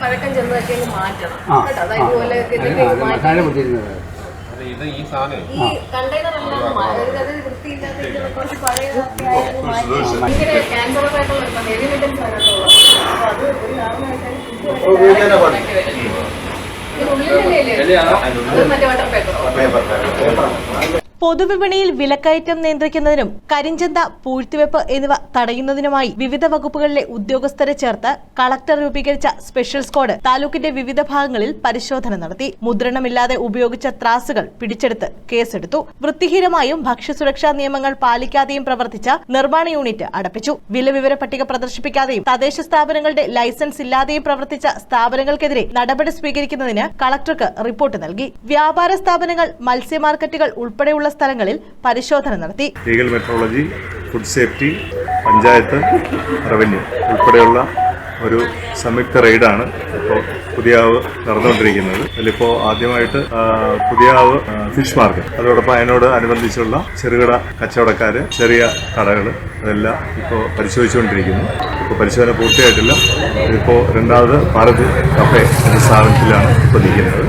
പഴക്കം ചെന്നതൊക്കെ മാറ്റണം കേട്ടോ അതാ ആ. ഇതുപോലെ അത് ഇതൊക്കെ അത് മാറ്റി മസാല പൊട്ടിയിരുന്നത് അത് ഇത് ഈ കണ്ടെയ്നർ എല്ലാം വൃത്തിയില്ലാത്ത ഇത് കുറച്ച് പഴയതൊക്കെ ആയിരുന്നു മാറ്റി ഇങ്ങനെ ക്യാൻസർ ആയിട്ടുള്ള ഹെവി മെറ്റൽസ് അതിനകത്തുള്ളത് അപ്പൊ അത് ഒരു കാരണവശാലും ഇതിനുള്ളിലല്ലേ അത് മറ്റേ വാട്ടർ പേപ്പറോ പൊതുവിപണിയിൽ വിലക്കയറ്റം നിയന്ത്രിക്കുന്നതിനും കരിഞ്ചന്ത പൂഴ്ത്തിവെപ്പ് എന്നിവ തടയുന്നതിനുമായി വിവിധ വകുപ്പുകളിലെ ഉദ്യോഗസ്ഥരെ ചേർത്ത് കളക്ടർ രൂപീകരിച്ച സ്പെഷ്യൽ സ്ക്വാഡ് താലൂക്കിന്റെ വിവിധ ഭാഗങ്ങളിൽ പരിശോധന നടത്തി. മുദ്രണമില്ലാതെ ഉപയോഗിച്ച ത്രാസുകൾ പിടിച്ചെടുത്ത് കേസെടുത്തു. വൃത്തിഹീനമായും ഭക്ഷ്യസുരക്ഷാ നിയമങ്ങൾ പാലിക്കാതെയും പ്രവർത്തിച്ച നിർമ്മാണ യൂണിറ്റ് അടപ്പിച്ചു. വില വിവര പട്ടിക പ്രദർശിപ്പിക്കാതെയും തദ്ദേശ സ്ഥാപനങ്ങളുടെ ലൈസൻസ് ഇല്ലാതെയും പ്രവർത്തിച്ച സ്ഥാപനങ്ങൾക്കെതിരെ നടപടി സ്വീകരിക്കുന്നതിന് കളക്ടർക്ക് റിപ്പോർട്ട് നൽകി. വ്യാപാര സ്ഥാപനങ്ങൾ മത്സ്യ മാർക്കറ്റുകൾ ഉൾപ്പെടെയുള്ള സ്ഥലങ്ങളിൽ പരിശോധന നടത്തി. Legal metrology food safety panchayat revenue ഉൾപ്പെടെയുള്ള ഒരു സംയുക്ത റെയ്ഡാണ് ഇപ്പോൾ പുതിയാവ് നടന്നുകൊണ്ടിരിക്കുന്നത്. അതിലിപ്പോൾ ആദ്യമായിട്ട് പുതിയാവ് ഫിഷ് മാർക്കറ്റ്. അതോടൊപ്പം അതിനോട് അനുബന്ധിച്ചുള്ള ചെറുകിട കച്ചവടക്കാർ ചെറിയ കടകൾ അതെല്ലാം ഇപ്പോൾ പരിശോധിച്ചുകൊണ്ടിരിക്കുന്നു. ഇപ്പോൾ പരിശോധന പൂർത്തിയായിട്ടില്ല. ഇപ്പോൾ രണ്ടാമത് ഭാരത് കഫേ എന്ന സ്ഥാപനത്തിലാണ് ഇപ്പോൾ നിൽക്കുന്നത്.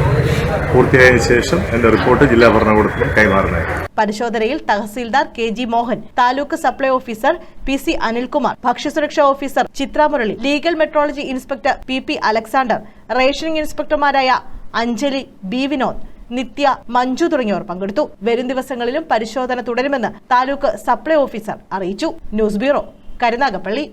പൂർത്തിയായതിനു ശേഷം എന്റെ റിപ്പോർട്ട് ജില്ലാ ഭരണകൂടത്തിന് കൈമാറുന്നതായിരിക്കും പരിശോധനയിൽ tahsildar K G Mohan taluk supply officer P C Anilkumar ഭക്ഷ്യസുരക്ഷാ officer Chitra Murali legal metrology inspector P P Alexander rationing ഇൻസ്പെക്ടർമാരായ Anjali B Vinod Nithya Manju തുടങ്ങിയവർ പങ്കെടുത്തു. വരും ദിവസങ്ങളിലും പരിശോധന തുടരുമെന്ന് താലൂക്ക് സപ്ലൈ ഓഫീസർ അറിയിച്ചു. News bureau Karunagappally.